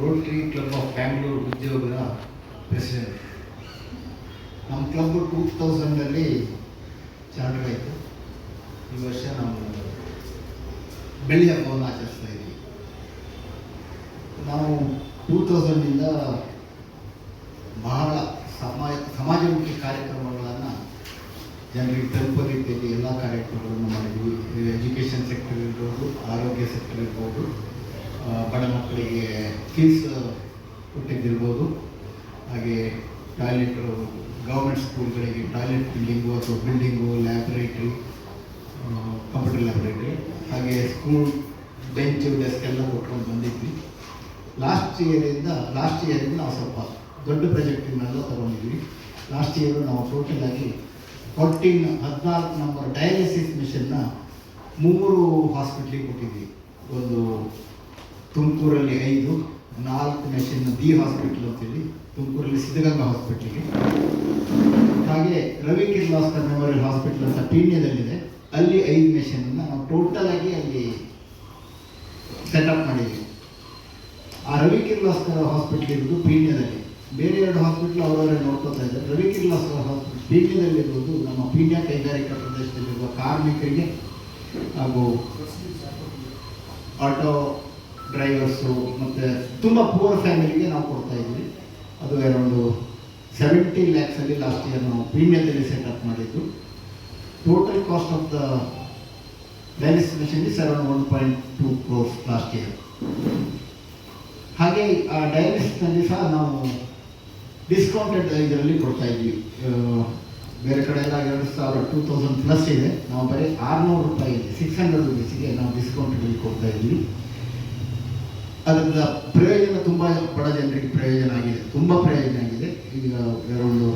Rotary club of Bangalore ಉದ್ಯೋಗದ president ನಮ್ಮ club two ತೌಸಂಡಲ್ಲಿ charter ಆಯಿತು. ಈ ವರ್ಷ ನಾವು ಬೆಳ್ಳಿ ಹಬ್ಬವನ್ನು ಆಚರಿಸ್ತಾ ಇದ್ದೀವಿ ನಾವು ಟೂ ತೌಸಂಡಿಂದ ಬಹಳ ಸಮಾಜ ಸಮಾಜಮುಖಿ ಕಾರ್ಯಕ್ರಮಗಳನ್ನು ಜನರಿಗೆ ತಲುಪೋ ರೀತಿಯಲ್ಲಿ ಎಲ್ಲ ಕಾರ್ಯಕ್ರಮಗಳನ್ನು ಮಾಡಿದ್ವಿ. ಎಜುಕೇಷನ್ ಸೆಕ್ಟರ್ ಇರ್ಬೋದು, ಆರೋಗ್ಯ ಸೆಕ್ಟರ್ ಇರ್ಬೋದು ಬಡ ಮಕ್ಕಳಿಗೆ ಫೀಸ್ ಕೊಟ್ಟಿದ್ದಿರ್ಬೋದು ಹಾಗೆ ಟಾಯ್ಲೆಟು ಗೌರ್ಮೆಂಟ್ ಸ್ಕೂಲ್ಗಳಿಗೆ ಟಾಯ್ಲೆಟ್ ಬಿಲ್ಡಿಂಗು ಅಥವಾ ಬಿಲ್ಡಿಂಗು ಲ್ಯಾಬ್ರೇಟ್ರಿ ಕಂಪ್ಯೂಟರ್ ಲ್ಯಾಬ್ರೇಟ್ರಿ ಹಾಗೆ ಸ್ಕೂಲ್ ಬೆಂಚು ಡೆಸ್ಕ್ ಎಲ್ಲ ಕೊಟ್ಕೊಂಡು ಬಂದಿದ್ವಿ. ಲಾಸ್ಟ್ ಇಯರಿಂದ ಲಾಸ್ಟ್ ಇಯರಿಂದ ನಾವು ಸ್ವಲ್ಪ ದೊಡ್ಡ ಪ್ರಾಜೆಕ್ಟಿನೆಲ್ಲ ತೊಗೊಂಡಿದ್ವಿ. ಲಾಸ್ಟ್ ಇಯರು ನಾವು ಟೋಟಲಾಗಿ ಫೋರ್ಟೀನ್ ಹದಿನಾಲ್ಕು ನಂಬರ್ ಡಯಾಲಿಸಿಸ್ ಮಿಷನ್ನ ಮೂರು ಹಾಸ್ಪಿಟ್ಲಿಗೆ ಕೊಟ್ಟಿದ್ವಿ. ಒಂದು ತುಮಕೂರಲ್ಲಿ ಐದು ನಾಲ್ಕು ಮೆಷಿನ್ ದಿ ಹಾಸ್ಪಿಟ್ಲ್ ಅಂತೇಳಿ ತುಮಕೂರಲ್ಲಿ ಸಿದ್ಧಗಂಗಾ ಹಾಸ್ಪಿಟ್ಲಿಗೆ ಹಾಗೆ ರವಿ ಕಿರ್ಲಾಸ್ಕರ್ ಮೆಮೋರಿಯಲ್ ಹಾಸ್ಪಿಟಲ್ ಅಂತ ಪೀಣ್ಯದಲ್ಲಿದೆ. ಅಲ್ಲಿ ಐದು ಮೆಷಿನನ್ನು ನಾವು ಟೋಟಲ್ ಆಗಿ ಅಲ್ಲಿ ಸೆಟಪ್ ಮಾಡಿದ್ವಿ ಆ ರವಿ ಕಿರ್ಲಾಸ್ಕರ್ ಹಾಸ್ಪಿಟ್ಲ್ ಇರೋದು ಪೀಣ್ಯದಲ್ಲಿ. ಬೇರೆ ಎರಡು ಹಾಸ್ಪಿಟ್ಲ್ ಅವರವರೇ ನೋಡ್ಕೋತಾ ಇದ್ದಾರೆ. ರವಿ ಕಿರ್ಲಾಸ್ಕರ್ ಹಾಸ್ಪಿಟಲ್ ಪೀಣ್ಯದಲ್ಲಿರುವುದು ನಮ್ಮ ಪೀಣ್ಯ ಕೈಗಾರಿಕಾ ಪ್ರದೇಶದಲ್ಲಿರುವ ಕಾರ್ಮಿಕರಿಗೆ ಹಾಗೂ ಆಟೋ ಡ್ರೈವರ್ಸು ಮತ್ತು ತುಂಬ ಪೂರ್ ಫ್ಯಾಮಿಲಿಗೆ ನಾವು ಕೊಡ್ತಾ ಇದ್ವಿ. ಅದು ಎರಡು ಸೆವೆಂಟಿ ಲ್ಯಾಕ್ಸಲ್ಲಿ ಲಾಸ್ಟ್ ಇಯರ್ ನಾವು ಪೀಣ್ಯದಲ್ಲಿ ಸೆಟಪ್ ಮಾಡಿದ್ದು. Total cost of the machine is around one point two crores last year ಹಾಗೆ, ಆ ಡೈಲಿಸ್ನಲ್ಲಿ ಸಹ ನಾವು ಡಿಸ್ಕೌಂಟೆಡ್ ಇದರಲ್ಲಿ ಕೊಡ್ತಾ ಇದ್ವಿ. ಬೇರೆ ಕಡೆ ಎಲ್ಲ ಎರಡು ಸಾವಿರ ಟೂ ತೌಸಂಡ್ ಪ್ಲಸ್ ಇದೆ. ನಾವು ಬರೀ ಆರುನೂರು ರೂಪಾಯಿ ಸಿಕ್ಸ್ ಹಂಡ್ರೆಡ್ ರುಪೀಸಿಗೆ ನಾವು ಡಿಸ್ಕೌಂಟಲ್ಲಿ ಕೊಡ್ತಾ ಇದ್ವಿ. ಅದರಿಂದ ಪ್ರಯೋಜನ ತುಂಬ ಬಡ ಜನರಿಗೆ ಪ್ರಯೋಜನ ಆಗಿದೆ, ತುಂಬ ಪ್ರಯೋಜನ ಆಗಿದೆ. ಈಗ ಒಂದು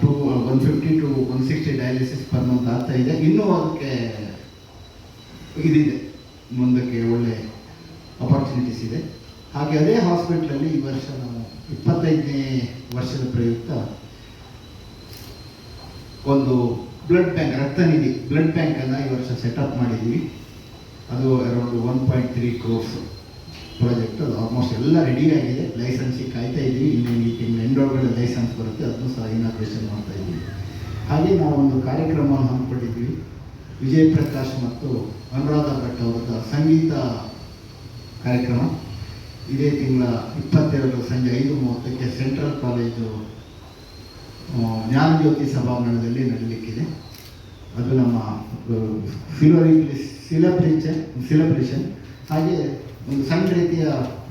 two one fifty two one sixty dialysis per month ಆಗ್ತಾ ಇದೆ. ಇನ್ನೂ ಅದಕ್ಕೆ ಇದಿದೆ, ಮುಂದಕ್ಕೆ ಒಳ್ಳೆ ಅಪಾರ್ಚುನಿಟೀಸ್ ಇದೆ. ಹಾಗೆ ಅದೇ ಹಾಸ್ಪಿಟ್ಲಲ್ಲಿ ಈ ವರ್ಷ ಇಪ್ಪತ್ತೈದನೇ ವರ್ಷದ ಪ್ರಯುಕ್ತ ಒಂದು ಬ್ಲಡ್ ಬ್ಯಾಂಕ್ ರಕ್ತನಿಧಿ ಬ್ಲಡ್ ಬ್ಯಾಂಕನ್ನು ಈ ವರ್ಷ ಸೆಟಪ್ ಮಾಡಿದ್ವಿ. ಅದು around one point three crores project almost ಎಲ್ಲ ರೆಡಿ ಆಗಿದೆ. ಲೈಸೆನ್ಸಿಗೆ ಕಾಯ್ತಾ ಇದ್ದೀವಿ. ಇಲ್ಲಿ ಈ ತಿಂಗಳು ಎಂಡೊಳಗಡೆ ಲೈಸೆನ್ಸ್ ಬರುತ್ತೆ. ಅದನ್ನು ಸಹ ಇನಾಗ್ರೇಷನ್ ಮಾಡ್ತಾ ಇದ್ದೀವಿ. ಹಾಗೆ ನಾವು ಒಂದು ಕಾರ್ಯಕ್ರಮವನ್ನು ಹಮ್ಮಿಕೊಂಡಿದ್ವಿ ವಿಜಯ್ ಪ್ರಕಾಶ್ ಮತ್ತು ಅನುರಾಧ ಭಟ್ ಅವರ ಸಂಗೀತ ಕಾರ್ಯಕ್ರಮ. ಇದೇ ತಿಂಗಳ ಇಪ್ಪತ್ತೆರಡು ಸಂಜೆ ಐದು ಮೂವತ್ತಕ್ಕೆ ಸೆಂಟ್ರಲ್ ಕಾಲೇಜು ಜ್ಞಾನಜ್ಯೋತಿ ಸಭಾಂಗಣದಲ್ಲಿ ನಡೀಲಿಕ್ಕಿದೆ. ಅದು ನಮ್ಮ ಫಿಲೋರಿ ಸಿಲಬ್ರೇಷನ್ ಸಿಲಬ್ರೇಷನ್ ಹಾಗೆ ಒಂದು ಸಣ್ಣ ರೀತಿಯ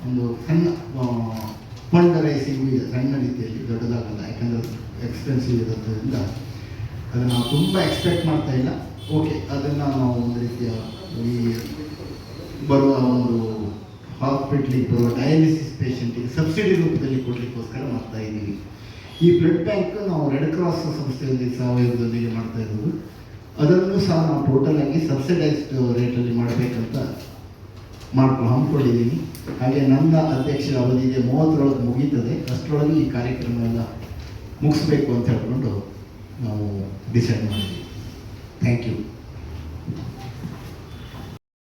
ಒಂದು ಸಣ್ಣ ಫಂಡ್ ರೈಸಿಂಗ್ ಇದೆ, ಸಣ್ಣ ರೀತಿಯಲ್ಲಿ, ದೊಡ್ಡದಾಗಲ್ಲ, ಯಾಕಂದರೆ ಎಕ್ಸ್ಪೆನ್ಸಿವ್ ಇರೋದ್ರಿಂದ ಅದನ್ನು ನಾವು ತುಂಬ ಎಕ್ಸ್ಪೆಕ್ಟ್ ಮಾಡ್ತಾ ಇಲ್ಲ. ಓಕೆ ಅದನ್ನು ನಾವು ಒಂದು ರೀತಿಯ ಈ ಬರುವ ಒಂದು ಹಾಸ್ಪಿಟ್ಲಿಗೆ ಬರುವ ಡಯಾಲಿಸಿಸ್ ಪೇಷಂಟಿಗೆ ಸಬ್ಸಿಡಿ ರೂಪದಲ್ಲಿ ಕೊಡಲಿಕ್ಕೋಸ್ಕರ ಮಾಡ್ತಾ ಇದ್ದೀವಿ. ಈ ಬ್ಲಡ್ ಬ್ಯಾಂಕ್ ನಾವು ರೆಡ್ ಕ್ರಾಸ್ ಸಂಸ್ಥೆಯಲ್ಲಿ ಸಾವಯವದೊಂದಿಗೆ ಮಾಡ್ತಾ ಇರೋದು. ಅದನ್ನು ಸಹ ನಾವು ಟೋಟಲ್ ಆಗಿ ಸಬ್ಸಿಡೈಸ್ಡ್ ರೇಟಲ್ಲಿ ಮಾಡಬೇಕಂತ ಮಾಡ್ಕೊಂಡು ಹಮ್ಮಿಕೊಂಡಿದ್ದೀನಿ. ಹಾಗೆ ನನ್ನ ಅಧ್ಯಕ್ಷರ ಅವಧಿಗೆ ಮೂವತ್ತರೊಳಗೆ ಮುಗೀತದೆ. ಅಷ್ಟರೊಳಗೆ ಈ ಕಾರ್ಯಕ್ರಮ ಎಲ್ಲ ಮುಗಿಸ್ಬೇಕು ಅಂತ ಹೇಳ್ಕೊಂಡು ನಾವು ಡಿಸೈಡ್ ಮಾಡಿದ್ದೀವಿ. Thank you